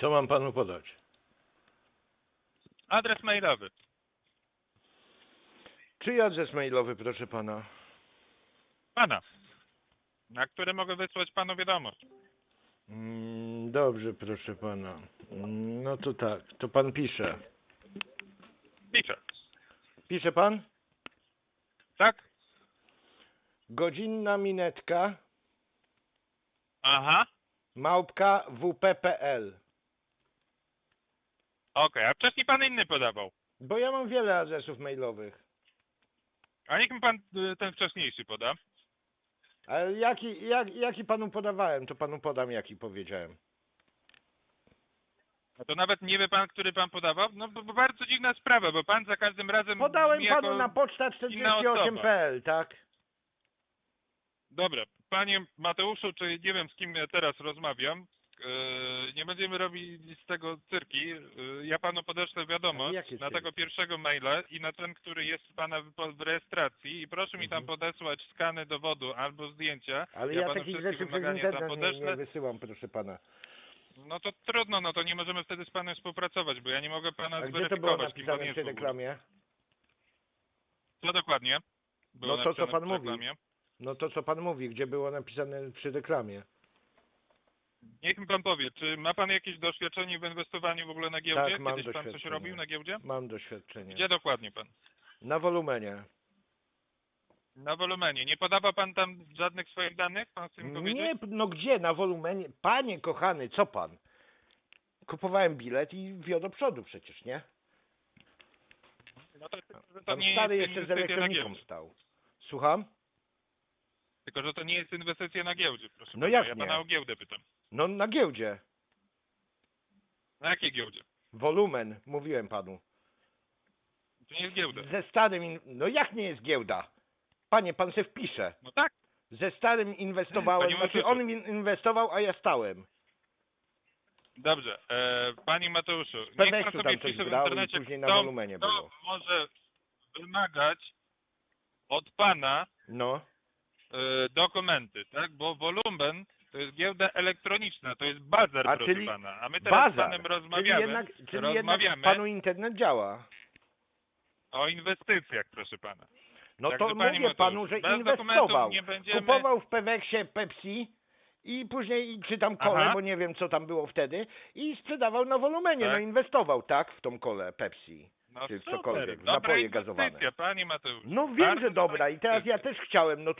Co mam panu podać? Adres mailowy. Czyj adres mailowy, proszę pana? Pana. Na który mogę wysłać panu wiadomość. Mm, dobrze, proszę pana. Mm, no to tak, to pan pisze. Piszę. Pisze pan? Tak? Godzinna minetka Aha. małpka wp.pl Okej, a wcześniej pan inny podawał. Bo ja mam wiele adresów mailowych. A niech mi pan y, ten wcześniejszy poda. Ale jaki, jak, jaki panu podawałem, to panu podam, jaki powiedziałem. No to nawet nie wie pan, który pan podawał? No bo, bo bardzo dziwna sprawa, bo pan za każdym razem... Podałem brzmi panu jako... na poczta inna osoba. 48.pl, tak? Dobra, panie Mateuszu, czy nie wiem z kim ja teraz rozmawiam, nie będziemy robić z tego cyrki. Yy, ja panu podeślę wiadomość na tego pierwszego maila i na ten, który jest pana w rejestracji i proszę mi tam Mhm. podesłać skany dowodu albo zdjęcia. Ale ja ja, panu takich wszystkie rzeczy tam nie, nie wysyłam, proszę pana. No to trudno, no to nie możemy wtedy z panem współpracować, bo ja nie mogę pana A gdzie to było zweryfikować, napisane w reklamie? Co dokładnie? Było No to, co pan mówi. No to co pan mówi, gdzie było napisane przy reklamie? Niech mi pan powie, czy ma pan jakieś doświadczenie w inwestowaniu w ogóle na giełdzie? Tak, mam Kiedyś pan coś doświadczenie. robił na giełdzie? Mam doświadczenie. Gdzie dokładnie pan? Na wolumenie. Na wolumenie. Nie podawa pan tam żadnych swoich danych? Pan chce mi powiedzieć? Nie, no gdzie na wolumenie? Panie kochany, co pan? Kupowałem bilet i wio do przodu przecież, nie? No to, to Tam nie stary jest jeszcze z inwestycja na elektroniką giełdzie. stał. Słucham? Tylko, że to nie jest inwestycja na giełdzie, proszę No pana. jak Ja nie? pana o giełdę pytam. No na giełdzie. Na jakiej giełdzie? Wolumen, mówiłem panu. To nie jest giełda. Ze starym, in... no jak nie jest giełda? Panie, pan se wpisze. No tak. Ze starym inwestowałem, Panie znaczy Mateuszu. on in- inwestował, a ja stałem. Dobrze. E, panie Mateuszu, niech pan sobie tam coś pisze w i internecie, później na kto, wolumenie kto było. może wymagać od pana No. E, dokumenty, tak? Bo wolumen to jest giełda elektroniczna, to jest bazar, A proszę czyli pana. A my teraz z Bazar. panem Czyli rozmawiamy, jednak, czyli jednak rozmawiamy panu internet działa. o inwestycjach, proszę pana. No Także, to panie mówię panu, że bez inwestował. dokumentów nie będziemy- Kupował w Peweksie Pepsi i później, czy tam kole, Aha. bo nie wiem co tam było wtedy, i sprzedawał na wolumenie. Tak. No inwestował, tak, w tą kolę Pepsi. No Czy super, cokolwiek, dobra napoje inwestycja, gazowane. panie Mateusz. No wiem, Bardzo że dobra i teraz ja też chciałem, no